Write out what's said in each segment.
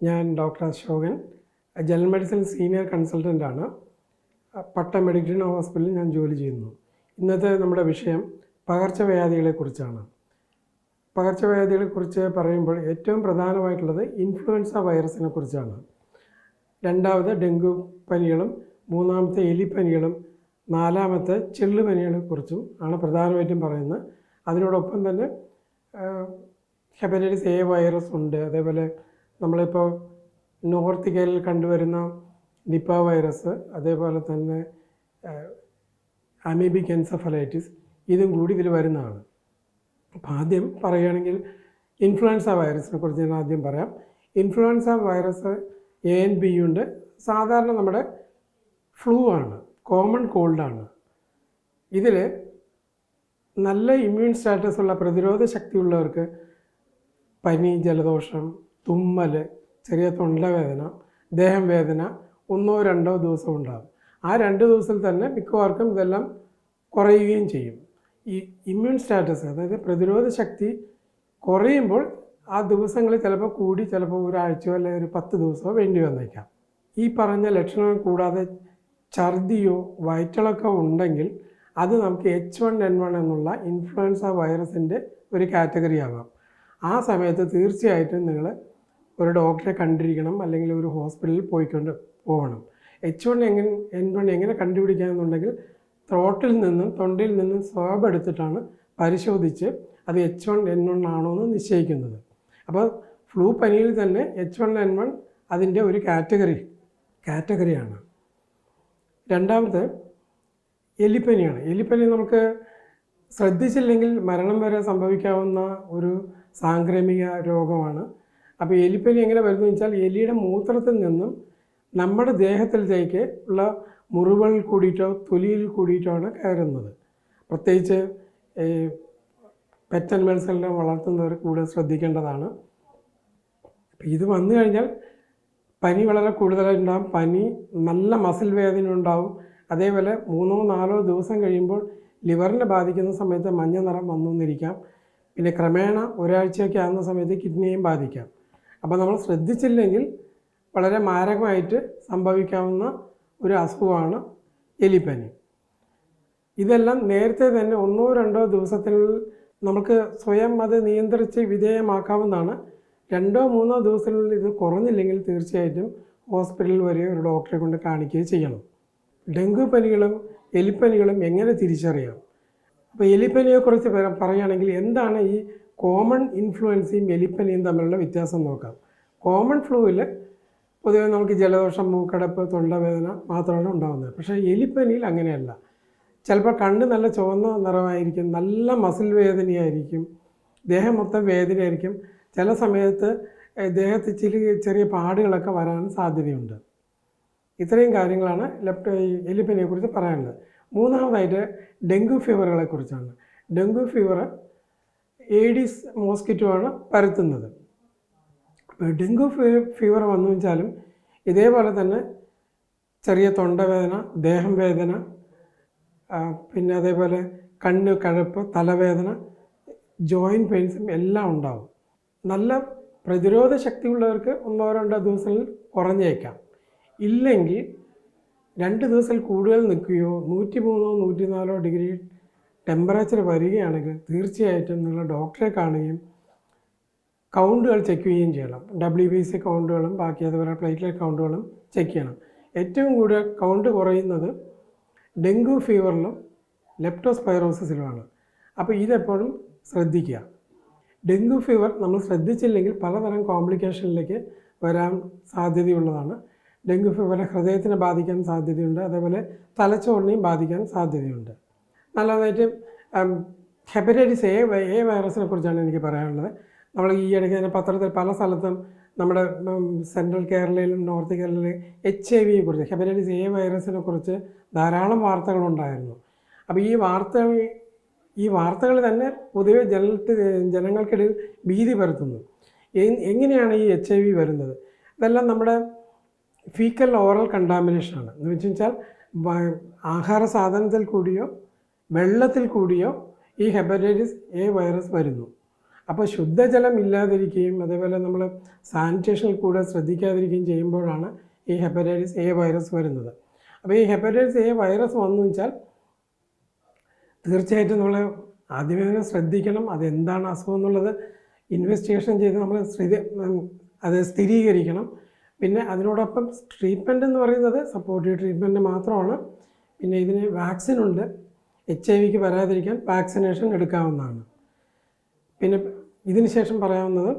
ഞാൻ doctor Ashokan general medicine senior കൺസൾട്ടന്റാണ് പട്ട medical ഹോസ്പിറ്റലിൽ ഞാൻ ജോലി ചെയ്യുന്നു. ഇന്നത്തെ നമ്മുടെ വിഷയം പകർച്ചവ്യാധികളെക്കുറിച്ചാണ് പകർച്ചവ്യാധികളെക്കുറിച്ച് പറയുമ്പോൾ ഏറ്റവും പ്രധാനമായിട്ടുള്ളത് ഇൻഫ്ലുവൻസ വൈറസിനെ കുറിച്ചാണ്. രണ്ടാമത് ഡെങ്കു പനികളും മൂന്നാമത്തെ എലിപ്പനികളും നാലാമത്തെ ചെള്ളുപനികളെ കുറിച്ചും ആണ് പ്രധാനമായിട്ടും പറയുന്നത്. അതിനോടൊപ്പം തന്നെ ഹെപ്പറ്റൈറ്റിസ് എ വൈറസ് ഉണ്ട്. അതേപോലെ നമ്മളിപ്പോൾ നോർത്ത് കേരളിൽ കണ്ടുവരുന്ന നിപ്പ വൈറസ് അതേപോലെ തന്നെ അമീബിക് എൻസഫലൈറ്റിസ് ഇതും കൂടി ഇതിൽ വരുന്നതാണ്. അപ്പോൾ ആദ്യം പറയുകയാണെങ്കിൽ ഇൻഫ്ലുവൻസ വൈറസിനെ കുറിച്ച് ഞാൻ ആദ്യം പറയാം. Influenza virus A and B ഉണ്ട് സാധാരണ നമ്മുടെ ഫ്ലൂ ആണ് കോമൺ കോൾഡാണ് ഇതിൽ നല്ല ഇമ്മ്യൂൺ സ്റ്റാറ്റസ് ഉള്ള പ്രതിരോധ ശക്തിയുള്ളവർക്ക് പനി ജലദോഷം തുമ്മൽ ചെറിയ തൊണ്ടവേദന ദേഹം വേദന ഒന്നോ രണ്ടോ ദിവസം ഉണ്ടാകും. ആ രണ്ട് ദിവസത്തിൽ തന്നെ മിക്കവാർക്കും ഇതെല്ലാം കുറയുകയും ചെയ്യും. ഈ ഇമ്മ്യൂൺ സ്റ്റാറ്റസ് അതായത് പ്രതിരോധ ശക്തി കുറയുമ്പോൾ ആ ദിവസങ്ങളിൽ ചിലപ്പോൾ കൂടി ചിലപ്പോൾ ഒരാഴ്ചയോ അല്ലെങ്കിൽ ഒരു പത്ത് ദിവസമോ വേണ്ടി വന്നേക്കാം. ഈ പറഞ്ഞ ലക്ഷണങ്ങൾ കൂടാതെ ഛർദിയോ വയറ്റിളക്കോ ഉണ്ടെങ്കിൽ അത് നമുക്ക് എച്ച് വൺ എൻ വൺ എന്നുള്ള ഇൻഫ്ലുവൻസ വൈറസിന്റെ ഒരു കാറ്റഗറി ആകാം ആ സമയത്ത് തീർച്ചയായിട്ടും നിങ്ങൾ ഒരു ഡോക്ടറെ കണ്ടിരിക്കണം അല്ലെങ്കിൽ ഒരു ഹോസ്പിറ്റലിൽ പോയിക്കൊണ്ട് പോകണം എച്ച് വൺ എങ്ങനെ എൻ വൺ എങ്ങനെ കണ്ടുപിടിക്കാമെന്നുണ്ടെങ്കിൽ ത്രോട്ടിൽ നിന്നും തൊണ്ടയിൽ നിന്നും സ്വാബ് എടുത്തിട്ടാണ് പരിശോധിച്ച് അത് എച്ച് വൺ എൻ വൺ ആണോ എന്ന് നിശ്ചയിക്കുന്നത്. അപ്പോൾ ഫ്ലൂ പനിയിൽ തന്നെ എച്ച് വൺ എൻ വൺ അതിന്റെ ഒരു കാറ്റഗറി കാറ്റഗറിയാണ്. രണ്ടാമത് എലിപ്പനിയാണ്. എലിപ്പനി നമുക്ക് ശ്രദ്ധിച്ചില്ലെങ്കിൽ മരണം വരെ സംഭവിക്കാവുന്ന ഒരു സാംക്രമിക രോഗമാണ്. അപ്പോൾ എലിപ്പനി എങ്ങനെ വരുന്നു വെച്ചാൽ എലിയുടെ മൂത്രത്തിൽ നിന്നും നമ്മുടെ ദേഹത്തിലേക്ക് ഉള്ള മുറിവുകളിൽ കൂടിയിട്ടോ തൊലിയിൽ കൂടിയിട്ടോ ആണ് കയറുന്നത്. പ്രത്യേകിച്ച് ഈ പെറ്റ് അനിമൽസെല്ലാം വളർത്തുന്നവർ കൂടുതൽ ശ്രദ്ധിക്കേണ്ടതാണ്. ഇത് വന്നു കഴിഞ്ഞാൽ പനി വളരെ കൂടുതലായിട്ടുണ്ടാകും പനി നല്ല മസിൽ വേദന ഉണ്ടാവും. അതേപോലെ മൂന്നോ നാലോ ദിവസം കഴിയുമ്പോൾ ലിവറിനെ ബാധിക്കുന്ന സമയത്ത് മഞ്ഞ നിറം വന്നുവന്നിരിക്കാം പിന്നെ ക്രമേണ ഒരാഴ്ചയൊക്കെ ആകുന്ന സമയത്ത് കിഡ്നിയെയും ബാധിക്കാം. അപ്പോൾ നമ്മൾ ശ്രദ്ധിച്ചില്ലെങ്കിൽ വളരെ മാരകമായിട്ട് സംഭവിക്കാവുന്ന ഒരു അസുഖമാണ് എലിപ്പനി. ഇതെല്ലാം നേരത്തെ തന്നെ ഒന്നോ രണ്ടോ ദിവസത്തിൽ നമുക്ക് സ്വയം അത് നിയന്ത്രിച്ച് വിധേയമാക്കാവുന്നതാണ്. രണ്ടോ മൂന്നോ ദിവസത്തിനുള്ളിൽ ഇത് കുറഞ്ഞില്ലെങ്കിൽ തീർച്ചയായിട്ടും ഹോസ്പിറ്റലിൽ വരെ ഒരു ഡോക്ടറെ കൊണ്ട് കാണിക്കുകയും ചെയ്യണം. ഡെങ്കു പനികളും എലിപ്പനികളും എങ്ങനെ തിരിച്ചറിയാം? അപ്പോൾ എലിപ്പനിയെക്കുറിച്ച് കുറിച്ച് പറയുകയാണെങ്കിൽ എന്താണ് ഈ കോമൺ ഇൻഫ്ലുവൻസയും എലിപ്പനിയും തമ്മിലുള്ള വ്യത്യാസം നോക്കാം. കോമൺ ഫ്ലൂവിൽ പൊതുവെ നമുക്ക് ജലദോഷം മൂക്കടപ്പ് തൊണ്ടവേദന മാത്രമാണ് ഉണ്ടാകുന്നത് പക്ഷേ എലിപ്പനിയിൽ അങ്ങനെയല്ല. ചിലപ്പോൾ കണ്ണ് നല്ല ചുവന്ന നിറമായിരിക്കും നല്ല മസിൽ വേദനയായിരിക്കും ദേഹം മൊത്തം വേദനയായിരിക്കും. ചില സമയത്ത് ദേഹത്ത് ചില ചെറിയ പാടുകളൊക്കെ വരാൻ സാധ്യതയുണ്ട്. ഇത്രയും കാര്യങ്ങളാണ് ലെപ്റ്റ് എലിപ്പനിയെക്കുറിച്ച് പറയാനുള്ളത്. മൂന്നാമതായിട്ട് ഡെങ്കു ഫീവറുകളെ കുറിച്ചാണ്. ഡെങ്കു ഫീവർ ഏഡീസ് മോസ്കിറ്റോ ആണ് പരത്തുന്നത്. ഡെങ്കു ഫീ- ഫീവർ വന്നു വെച്ചാലും ഇതേപോലെ തന്നെ ചെറിയ തൊണ്ടവേദന ദേഹം വേദന പിന്നെ അതേപോലെ കണ്ണ് കഴപ്പ് തലവേദന ജോയിന്റ് പെയിൻസും എല്ലാം ഉണ്ടാവും. നല്ല പ്രതിരോധ ശക്തിയുള്ളവർക്ക് ഒന്നോ രണ്ടോ ദിവസങ്ങളിൽ കുറഞ്ഞേക്കാം. ഇല്ലെങ്കിൽ രണ്ട് ദിവസം കൂടുതൽ നിൽക്കുകയോ നൂറ്റി മൂന്നോ നൂറ്റി നാലോ ഡിഗ്രി ടെമ്പറേച്ചർ വരികയാണെങ്കിൽ തീർച്ചയായിട്ടും നിങ്ങൾ ഡോക്ടറെ കാണുകയും കൗണ്ടുകൾ ചെക്ക് ചെയ്യുകയും ചെയ്യണം. ഡബ്ല്യു ബി സി കൗണ്ടുകളും ബാക്കി അതുപോലെ പ്ലേറ്റ്ലെറ്റ് കൗണ്ടുകളും ചെക്ക് ചെയ്യണം. ഏറ്റവും കൂടുതൽ കൗണ്ട് കുറയുന്നത് ഡെങ്കു ഫീവറിലും ലെപ്റ്റോസ്പൈറോസിസിലുമാണ് അപ്പോൾ ഇതെപ്പോഴും ശ്രദ്ധിക്കുക. ഡെങ്കു ഫീവർ നമ്മൾ ശ്രദ്ധിച്ചില്ലെങ്കിൽ പലതരം കോംപ്ലിക്കേഷനിലേക്ക് വരാൻ സാധ്യതയുള്ളതാണ്. ഡെങ്കു ഫീവർ ഹൃദയത്തിനെ ബാധിക്കാൻ സാധ്യതയുണ്ട്. അതേപോലെ തലച്ചോറിനെയും ബാധിക്കാൻ സാധ്യതയുണ്ട്. നല്ലതായിട്ട് ഹെപ്പറ്റൈറ്റിസ് എ എ വൈറസിനെ കുറിച്ചാണ് എനിക്ക് പറയാനുള്ളത്. നമ്മൾ ഈ ഇടയ്ക്ക് തന്നെ പത്രത്തിൽ പല സ്ഥലത്തും നമ്മുടെ സെൻട്രൽ കേരളയിലും നോർത്ത് കേരളയിലും എച്ച് ഐ വിയെ കുറിച്ച് ഹെപ്പറ്റൈറ്റിസ് എ വൈറസിനെ കുറിച്ച് ധാരാളം വാർത്തകളുണ്ടായിരുന്നു അപ്പോൾ ഈ വാർത്തകൾ ഈ വാർത്തകൾ തന്നെ പൊതുവെ ജനത്തിൽ ജനങ്ങൾക്കിടയിൽ ഭീതി പരത്തുന്നു എങ്ങനെയാണ് ഈ എച്ച് ഐ വി വരുന്നത്? ഇതെല്ലാം നമ്മുടെ ഫീക്കൽ ഓറൽ കണ്ടാമിനേഷനാണ് എന്ന് വെച്ച് വെച്ചാൽ ആഹാര സാധനത്തിൽ കൂടിയോ വെള്ളത്തിൽ കൂടിയോ ഈ ഹെപ്പറ്റൈറ്റിസ് എ വൈറസ് വരുന്നു. അപ്പോൾ ശുദ്ധജലം ഇല്ലാതിരിക്കുകയും അതേപോലെ നമ്മൾ സാനിറ്റേഷനിൽ കൂടെ ശ്രദ്ധിക്കാതിരിക്കുകയും ചെയ്യുമ്പോഴാണ് ഈ ഹെപ്പറ്റൈറ്റിസ് എ വൈറസ് വരുന്നത്. അപ്പോൾ ഈ ഹെപ്പറ്റൈറ്റിസ് എ വൈറസ് വന്നു വെച്ചാൽ തീർച്ചയായിട്ടും നമ്മൾ ആദ്യമേ തന്നെ ശ്രദ്ധിക്കണം അതെന്താണ് അസുഖം എന്നുള്ളത് ഇൻവെസ്റ്റിഗേഷൻ ചെയ്ത് നമ്മൾ അത് സ്ഥിരീകരിക്കണം. പിന്നെ അതിനോടൊപ്പം ട്രീറ്റ്മെന്റ് എന്ന് പറയുന്നത് സപ്പോർട്ടീവ് ട്രീറ്റ്മെന്റ് മാത്രമാണ്. പിന്നെ ഇതിന് വാക്സിൻ ഉണ്ട്. എച്ച് ഐ വിക്ക് വരാതിരിക്കാൻ വാക്സിനേഷൻ എടുക്കാവുന്നതാണ്. പിന്നെ ഇതിന് ശേഷം പറയാവുന്നത്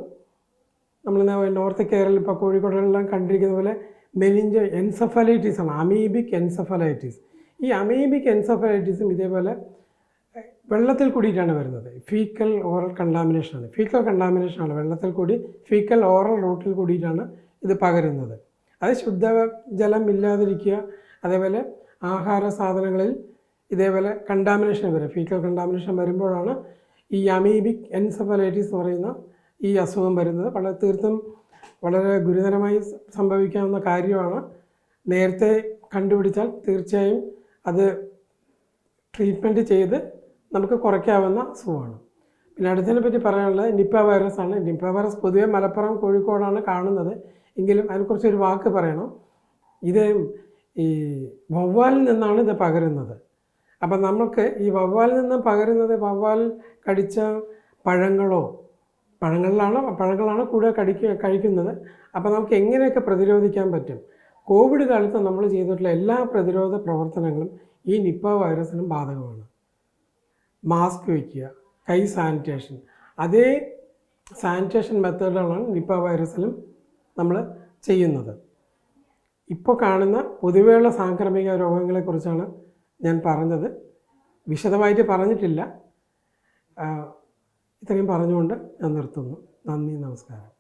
നമ്മൾ നോർത്ത് കേരള ഇപ്പോൾ കോഴിക്കോടെല്ലാം കണ്ടിരിക്കുന്ന പോലെ മെലിഞ്ച എൻസഫലൈറ്റീസാണ് അമീബിക് എൻസഫലൈറ്റീസ് ഈ അമീബിക് എൻസഫലൈറ്റീസും ഇതേപോലെ വെള്ളത്തിൽ കൂടിയിട്ടാണ് വരുന്നത്. ഫീക്കൽ ഓറൽ കണ്ടാമിനേഷൻ ആണ്. ഫീക്കൽ കണ്ടാമിനേഷൻ ആണ്. വെള്ളത്തിൽ കൂടി ഫീക്കൽ ഓറൽ റൂട്ടിൽ കൂടിയിട്ടാണ് ഇത് പകരുന്നത്. അത് ശുദ്ധ ജലം ഇല്ലാതിരിക്കുക അതേപോലെ ആഹാര സാധനങ്ങളിൽ ഇതേപോലെ കണ്ടാമിനേഷൻ വരും. ഫീക്കൽ കണ്ടാമിനേഷൻ വരുമ്പോഴാണ് ഈ അമീബിക് എൻസഫലൈറ്റിസ് എന്ന് പറയുന്ന ഈ അസുഖം വരുന്നത്. വളരെ തീർത്തും വളരെ ഗുരുതരമായി സംഭവിക്കാവുന്ന കാര്യമാണ്. നേരത്തെ കണ്ടുപിടിച്ചാൽ തീർച്ചയായും അത് ട്രീറ്റ്മെന്റ് ചെയ്ത് നമുക്ക് കുറയ്ക്കാവുന്ന അസുഖമാണ്. പിന്നെ അടുത്തതിനെ പറ്റി പറയാനുള്ളത് നിപ്പ വൈറസ് ആണ്. നിപ്പ വൈറസ് പൊതുവെ മലപ്പുറം കോഴിക്കോടാണ് കാണുന്നത്. എങ്കിലും അതിനെക്കുറിച്ച് ഒരു വാക്ക് പറയണം. ഇത് ഈ വവ്വാലിൽ നിന്നാണ് ഇത് പകരുന്നത്. അപ്പം നമുക്ക് ഈ വവ്വാലിൽ നിന്ന് പകരുന്നത് വവ്വാൽ കടിച്ച പഴങ്ങളോ പഴങ്ങളിലാണ് പഴങ്ങളാണ് കൂടുതൽ കടിക്കുക കഴിക്കുന്നത്. അപ്പോൾ നമുക്ക് എങ്ങനെയൊക്കെ പ്രതിരോധിക്കാൻ പറ്റും? കോവിഡ് കാലത്ത് നമ്മൾ ചെയ്തിട്ടുള്ള എല്ലാ പ്രതിരോധ പ്രവർത്തനങ്ങളും ഈ നിപ്പ വൈറസിനും ബാധകമാണ്. മാസ്ക് വയ്ക്കുക കൈ സാനിറ്റേഷൻ. അതേ സാനിറ്റേഷൻ മെത്തേഡുകളാണ് നിപ്പ വൈറസിലും നമ്മൾ ചെയ്യുന്നത്. ഇപ്പോൾ കാണുന്ന പൊതുവെയുള്ള സാംക്രമിക രോഗങ്ങളെക്കുറിച്ചാണ് ഞാൻ പറഞ്ഞത്. വിശദമായിട്ട് പറഞ്ഞിട്ടില്ല. ഇത്രയും പറഞ്ഞുകൊണ്ട് ഞാൻ നിർത്തുന്നു. നന്ദി നമസ്കാരം.